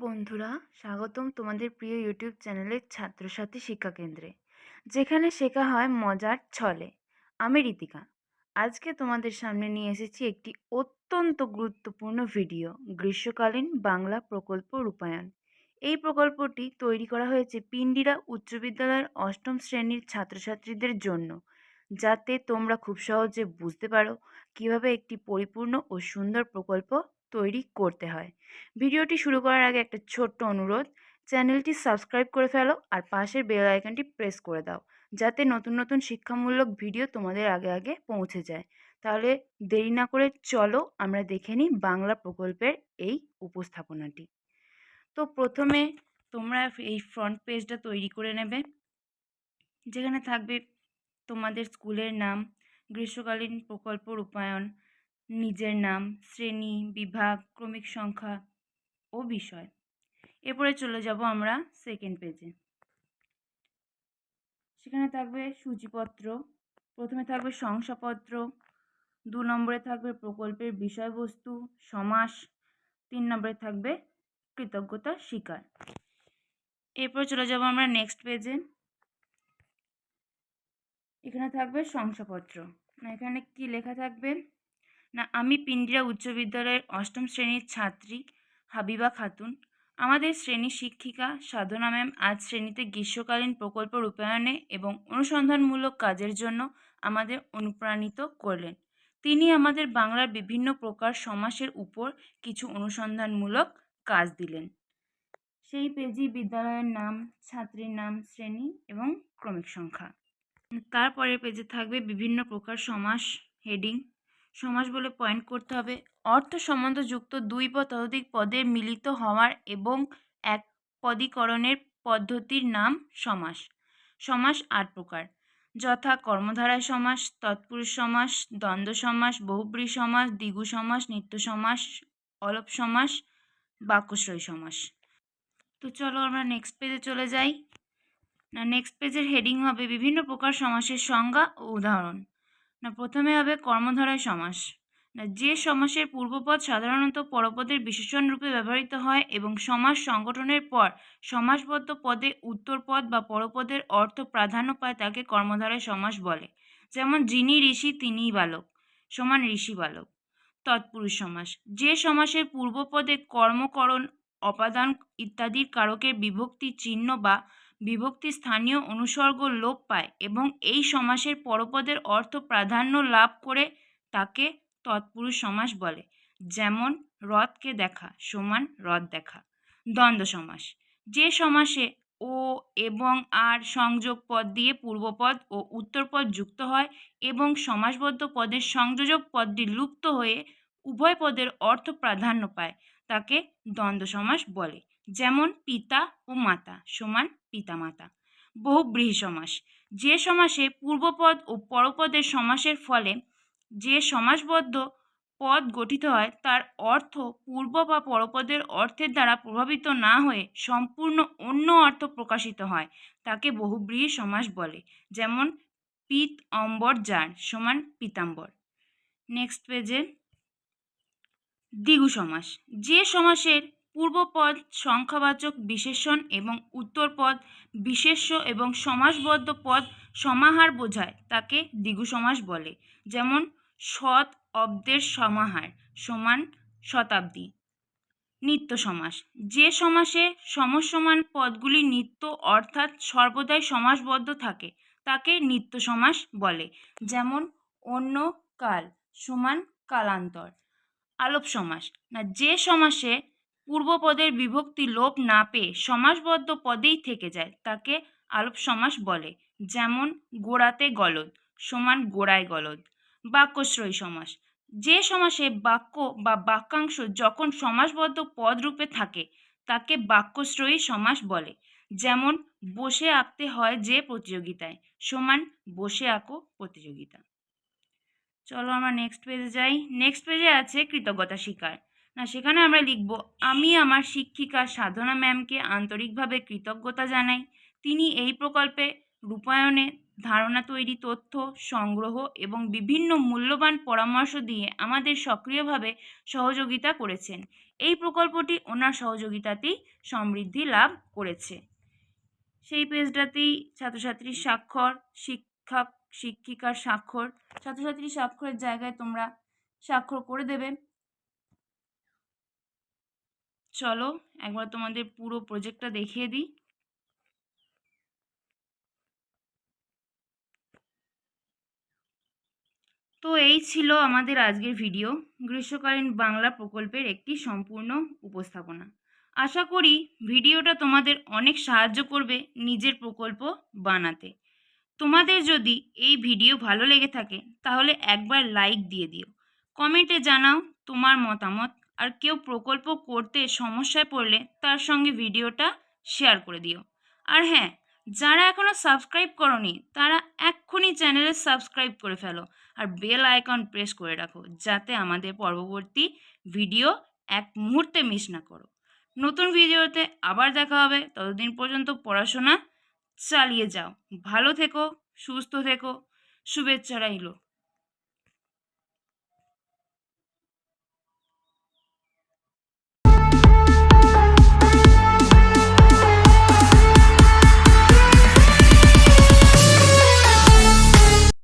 বন্ধুরা, স্বাগতম তোমাদের প্রিয় ইউটিউব চ্যানেলের ছাত্রসাথী শিক্ষা কেন্দ্রে, যেখানে শেখা হয় মজার ছলে। আমি রীতিকা। আজকে তোমাদের সামনে নিয়ে এসেছি একটি অত্যন্ত গুরুত্বপূর্ণ ভিডিও, গ্রীষ্মকালীন বাংলা প্রকল্প রূপায়ণ। এই প্রকল্পটি তৈরি করা হয়েছে পিন্ডিরা উচ্চ বিদ্যালয়ের অষ্টম শ্রেণির ছাত্রছাত্রীদের জন্য, যাতে তোমরা খুব সহজে বুঝতে পারো কীভাবে একটি পরিপূর্ণ ও সুন্দর প্রকল্প তৈরি করতে হয়। ভিডিওটি শুরু করার আগে একটা ছোট্ট অনুরোধ, চ্যানেলটি সাবস্ক্রাইব করে ফেলো আর পাশের বেল আইকনটি প্রেস করে দাও, যাতে নতুন নতুন শিক্ষামূলক ভিডিও তোমাদের আগে আগে পৌঁছে যায়। তাহলে দেরি না করে চলো আমরা দেখে নিই বাংলা প্রকল্পের এই উপস্থাপনাটি। তো প্রথমে তোমরা এই ফ্রন্ট পেজটা তৈরি করে নেবে, যেখানে থাকবে তোমাদের স্কুলের নাম, গ্রীষ্মকালীন প্রকল্প রূপায়ণ নিজের নাম, শ্রেণি, বিভাগ, ক্রমিক সংখ্যা ও বিষয়। এরপরে চলে যাব আমরা সেকেন্ড পেজে সেখানে থাকবে সূচিপত্র, প্রথমে থাকবে শংসাপত্র, দু নম্বরে থাকবে প্রকল্পের বিষয়বস্তু, সমাস, তিন নম্বরে থাকবে কৃতজ্ঞতা, স্বীকার। এরপর চলে যাব আমরা নেক্সট পেজে এখানে থাকবে শংসাপত্র। এখানে কি লেখা থাকবে? না, আমি পিন্ডিরা উচ্চ বিদ্যালয়ের অষ্টম শ্রেণির ছাত্রী হাবিবা খাতুন। আমাদের শ্রেণি শিক্ষিকা সাধনা ম্যাম আজ শ্রেণীতে গ্রীষ্মকালীন প্রকল্প রূপায়ণে এবং অনুসন্ধানমূলক কাজের জন্য আমাদের অনুপ্রাণিত করলেন। তিনি আমাদের বাংলার বিভিন্ন প্রকার সমাসের উপর কিছু অনুসন্ধানমূলক কাজ দিলেন। সেই পেজই বিদ্যালয়ের নাম, ছাত্রীর নাম, শ্রেণি এবং ক্রমিক সংখ্যা। তারপরের পেজে থাকবে বিভিন্ন প্রকার সমাস, হেডিং সমাস বলে পয়েন্ট করতে হবে। অর্থ সম্বন্ধযুক্ত দুই বা ততোধিক পদের মিলিত হওয়ার এবং এক পদীকরণের পদ্ধতির নাম সমাস। সমাস আট প্রকার। যথা কর্মধারায় সমাস, তৎপুরুষ সমাস, দ্বন্দ্ব সমাস, বহুব্রী সমাস, দ্বিগু সমাস, নিত্য সমাস, অলপ সমাস, বাক্যশ্রয় সমাস। তো চলো আমরা নেক্সট পেজে চলে যাই। না নেক্সট পেজের হেডিং হবে বিভিন্ন প্রকার সমাসের সংজ্ঞা ও উদাহরণ। না, প্রথমে হবে কর্মধারয় সমাস। না, যে সমাসের পূর্বপদ সাধারণত পরপদের বিশেষণ রূপে ব্যবহৃত হয় এবং সমাস সংগঠনের পর সমাসবদ্ধ পদে উত্তরপদ বা পরপদের অর্থ প্রাধান্য পায় তাকে কর্মধারয় সমাস বলে। যেমন, যিনি ঋষি, তিনিই বালক, সমান ঋষি বালক। তৎপুরুষ সমাস। যে সমাসের পূর্বপদে কর্মকরণ, অপাদান ইত্যাদির কারকের বিভক্তি চিহ্ন বা বিভক্তি স্থানীয় অনুসর্গ লোপ পায় এবং এই সমাসের পরপদের অর্থ প্রাধান্য লাভ করে তাকে তৎপুরুষ সমাস বলে। যেমন, রথকে দেখা সমান রথ দেখা। দ্বন্দ্ব সমাস। যে সমাসে ও এবং আর সংযোগ পদ দিয়ে পূর্বপদ ও উত্তরপদ যুক্ত হয় এবং সমাসবদ্ধ পদের সংযোজক পদটি লুপ্ত হয়ে উভয় পদের অর্থ প্রাধান্য পায়, তাকে দ্বন্দ্ব সমাস বলে। যেমন পিতা ও মাতা সমান পিতামাতা। বহুব্রীহি সমাস যে সমাসে পূর্বপদ ও পরপদের সমাসের ফলে যে সমাসবদ্ধ পদ গঠিত হয়, তার অর্থ পূর্ব বা পরপদের অর্থের দ্বারা প্রভাবিত না হয়ে সম্পূর্ণ অন্য অর্থ প্রকাশিত হয়, তাকে বহুব্রীহি সমাস বলে। যেমন পিত অম্বর যার সমান পিতাম্বর। নেক্সট পেজে দ্বিগু সমাস। যে সমাসের পূর্বপদ সংখ্যাবাচক বিশেষণ এবং উত্তরপদ বিশেষ্য এবং সমাসবদ্ধ পদ সমাহার বোঝায়, তাকে দ্বিগু সমাস বলে। যেমন, সৎ অব্দের সমাহার সমান শতাব্দী। নিত্য সমাস যে সমাসে সমসমান পদগুলি নিত্য অর্থাৎ সর্বদাই সমাসবদ্ধ থাকে, তাকে নিত্য সমাস বলে। যেমন, অন্য কাল সমান কালান্তর। আলোপ সমাস না, যে সমাসে পূর্বপদের বিভক্তি লোপ না পেয়ে সমাসবদ্ধ পদেই থেকে যায়, তাকে আলোপ সমাস বলে। যেমন, গোড়াতে গলদ সমান গোড়ায় গলদ। বাক্যশ্রয়ী সমাস। যে সমাসে বাক্য বা বাক্যাংশ যখন সমাসবদ্ধ পদ রূপে থাকে, তাকে বাক্যশ্রয়ী সমাস বলে। যেমন, বসে আঁকতে হয় যে প্রতিযোগিতায়, সমান বসে আঁকো প্রতিযোগিতা। চলো আমরা নেক্সট পেজে যাই। নেক্সট পেজে আছে কৃতজ্ঞতা স্বীকার। না, সেখানে আমরা লিখব, আমি আমার শিক্ষিকা সাধনা ম্যামকে আন্তরিকভাবে কৃতজ্ঞতা জানাই। তিনি এই প্রকল্পে রূপায়ণে ধারণা তৈরি, তথ্য, সংগ্রহ এবং বিভিন্ন মূল্যবান পরামর্শ দিয়ে আমাদের সক্রিয়ভাবে সহযোগিতা করেছেন। এই প্রকল্পটি ওনার সহযোগিতাতেই সমৃদ্ধি লাভ করেছে। সেই পেজটাতেই ছাত্রছাত্রীর স্বাক্ষর, শিক্ষক, শিক্ষিকার স্বাক্ষর, ছাত্রছাত্রীর স্বাক্ষরের জায়গায় তোমরা স্বাক্ষর করে দেবে। চলো একবার তোমাদের পুরো প্রজেক্টটা দেখিয়ে দিই। তো এই ছিল আমাদের আজকের ভিডিও গ্রীষ্মকালীন বাংলা প্রকল্পের একটি সম্পূর্ণ উপস্থাপনা। আশা করি ভিডিওটা তোমাদের অনেক সাহায্য করবে নিজের প্রকল্প বানাতে। তোমাদের যদি এই ভিডিও ভালো লেগে থাকে, তাহলে একবার লাইক দিয়ে দিও। কমেন্টে জানাও তোমার মতামত। আর কেউ প্রকল্প করতে সমস্যায় পড়লে তার সঙ্গে ভিডিওটা শেয়ার করে দিও। আর হ্যাঁ যারা এখনও সাবস্ক্রাইব করনি, তারা এক্ষুনি চ্যানেলে সাবস্ক্রাইব করে ফেলো আর বেল আইকন প্রেস করে রাখো যাতে আমাদের পরবর্তী ভিডিও এক মুহূর্তে মিস না করো। নতুন ভিডিওতে আবার দেখা হবে। ততদিন পর্যন্ত পড়াশোনা চালিয়ে যাও। ভালো থেকো, সুস্থ থেকো, শুভেচ্ছা রইল।